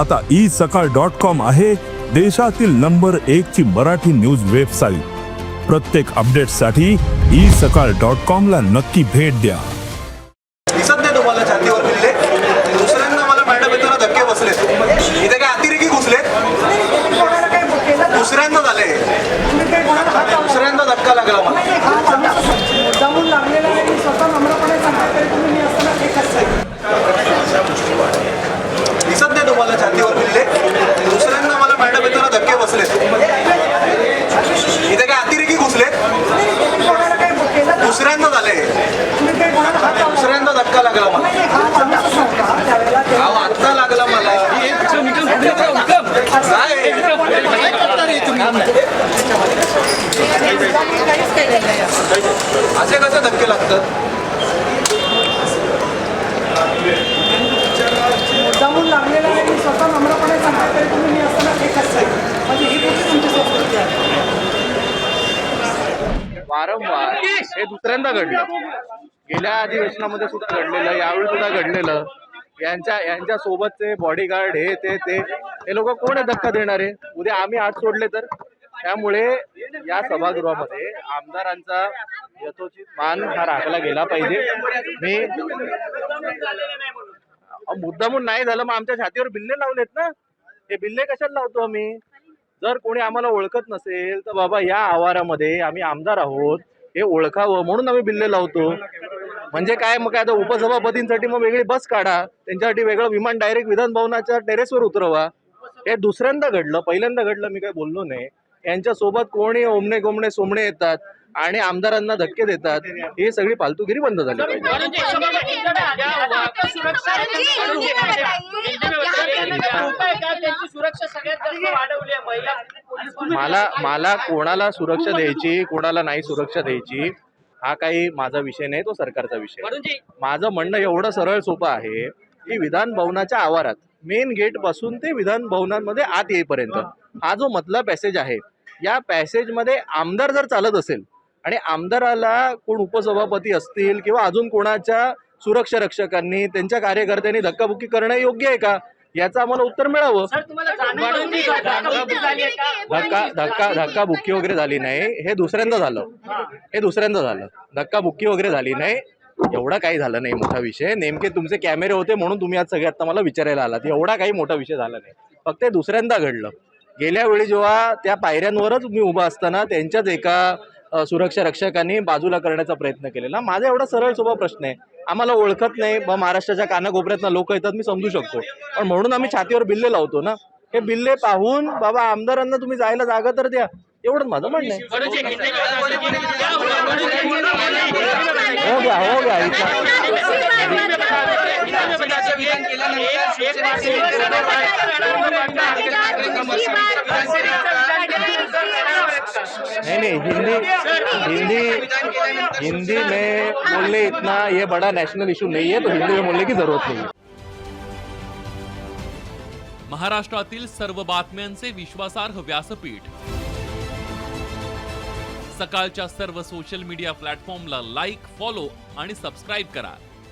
आता ई सकाळ dot com आहे देशातील नंबर एक ची मराठी न्यूज वेबसाईट. प्रत्येक अपडेटसाठी ई सकाळ डॉट कॉम ला नक्की भेट द्या. दिसत नाही तुम्हाला छातीवर फिरले. दुसऱ्यांदा मला मॅडम येताना धक्के बसले. इथे काय अतिरेकी घुसलेत दुसऱ्यांदा झाले. दुसऱ्यांदा धक्का लागला मला जमून लागलेला आहे मी स्वतः नम्रपणे सांगते तुम्ही मी असताना एकच आहे दिसत नाही तुम्हाला छातीवर फिरले दुसऱ्यांदा मला मॅडम येताना धक्के बसले इथे काय अतिरेकी घुसलेत कोणाला काही केलं दुसऱ्यांदा झाले तुम्ही काही कोणाला हात लावला दुसऱ्यांदा धक्का लागला मला नाही, हात लावलाच नव्हता त्यावेळेला ते- अहो आत्ता लागला मला. काय? काहीच केलेलं नाही असं. असे कसे धक्के लागतात? जमून लागलेला आहे. मी स्वतः नम्रपणे सांगते तुम्ही मी असताना एकच आहे. म्हणजे ही कुठली तुमची संस्कृती आहे. वारंवार हे दुसऱ्यांदा घडलं. गेल्या अधिवेशनामध्ये सुद्धा घडलेलं यावेळी सुद्धा घडलेलं यांच्या यांच्या सोबतचे बॉडीगार्ड हे ते ते हे लोक कोण आहे धक्का देणारे? उद्या आम्ही आत सोडले तर? त्यामुळे या सभागृहामध्ये आमदारांचा यथोचित मान हा राखला गेला पाहिजे. मी मुद्दामून नाही झालं मग आमच्या छातीवर बिल्ले लावलेत ना? हे बिल्ले कशाला लावतो आम्ही? जर कोणी आम्हाला ओळखत नसेल तर बाबा या आवारामध्ये आम्ही आमदार आहोत हे ओळखावं म्हणून आम्ही बिल्ले लावतो. म्हणजे काय मग काय आता उपसभापतींसाठी मग वेगळी बस काढा. त्यांच्यासाठी वेगळं विमान डायरेक्ट विधान भवनाच्या टेरेसवर उतरवा. हे दुसऱ्यांदा घडलं पहिल्यांदा घडलं मी काय बोललो नाही. यांच्या सोबत कोणी ओमणे गोमणे सोमणे येतात आणि आमदारांना धक्के देतात. ही सगळी फालतूगिरी बंद झाली पाहिजे. मला मला कोणाला सुरक्षा द्यायची कोणाला नाही सुरक्षा द्यायची हा काही माझा विषय नाही तो सरकारचा विषय. माझं म्हणणं एवढं सरळ सोपं आहे की विधान भवनाच्या आवारात मेन गेटपासून ते विधान भवनांमध्ये आत येईपर्यंत हा. जो मधला पॅसेज आहे या पॅसेजमध्ये आमदार जर चालत असेल आणि आमदाराला कोण उपसभापती असतील किंवा अजून कोणाच्या सुरक्षा रक्षकांनी त्यांच्या कार्यकर्त्यांनी धक्काबुक्की करणं योग्य आहे का? याचं आम्हाला उत्तर मिळावं? धक्का धक्का धक्का बुक्की वगैरे झाली नाही. हे दुसऱ्यांदा झालं. हे. दुसऱ्यांदा झालं. धक्का बुक्की वगैरे झाली नाही. एवढा काही झालं नाही मोठा विषय. नेमके तुमचे कॅमेरे होते म्हणून तुम्ही आज सगळे आता मला विचारायला आलात. एवढा काही मोठा विषय झाला नाही. फक्त हे दुसऱ्यांदा घडलं. गेल्या वेळी जेव्हा त्या पायऱ्यांवरच मी उभा असताना त्यांच्याच एका सुरक्षा रक्षकांनी बाजूला करण्याचा प्रयत्न केलेला माझा एवढा सरळ सोपा प्रश्न आहे आम्हाला ओळखत नाही बा महाराष्ट्राच्या कानाकोपऱ्यातनं लोक येतात मी समजू शकतो पण म्हणून आम्ही छातीवर बिल्ले लावतो ना हे बिल्ले पाहून बाबा आमदारांना तुम्ही जायला जागा तर द्या एवढंच माझं म्हणणं हो गया हो इतना- नहीं नहीं हिंदी हिंदी हिंदी में बोलने इतना ये बड़ा नेशनल इशू नहीं है तो हिंदी में बोलने की जरूरत नहीं है। महाराष्ट्रातील सर्व बातम्यांचे विश्वासार्ह व्यासपीठ. सकाळच्या सर्व सोशल मीडिया प्लॅटफॉर्मला लाईक फॉलो आणि सबस्क्राईब करा.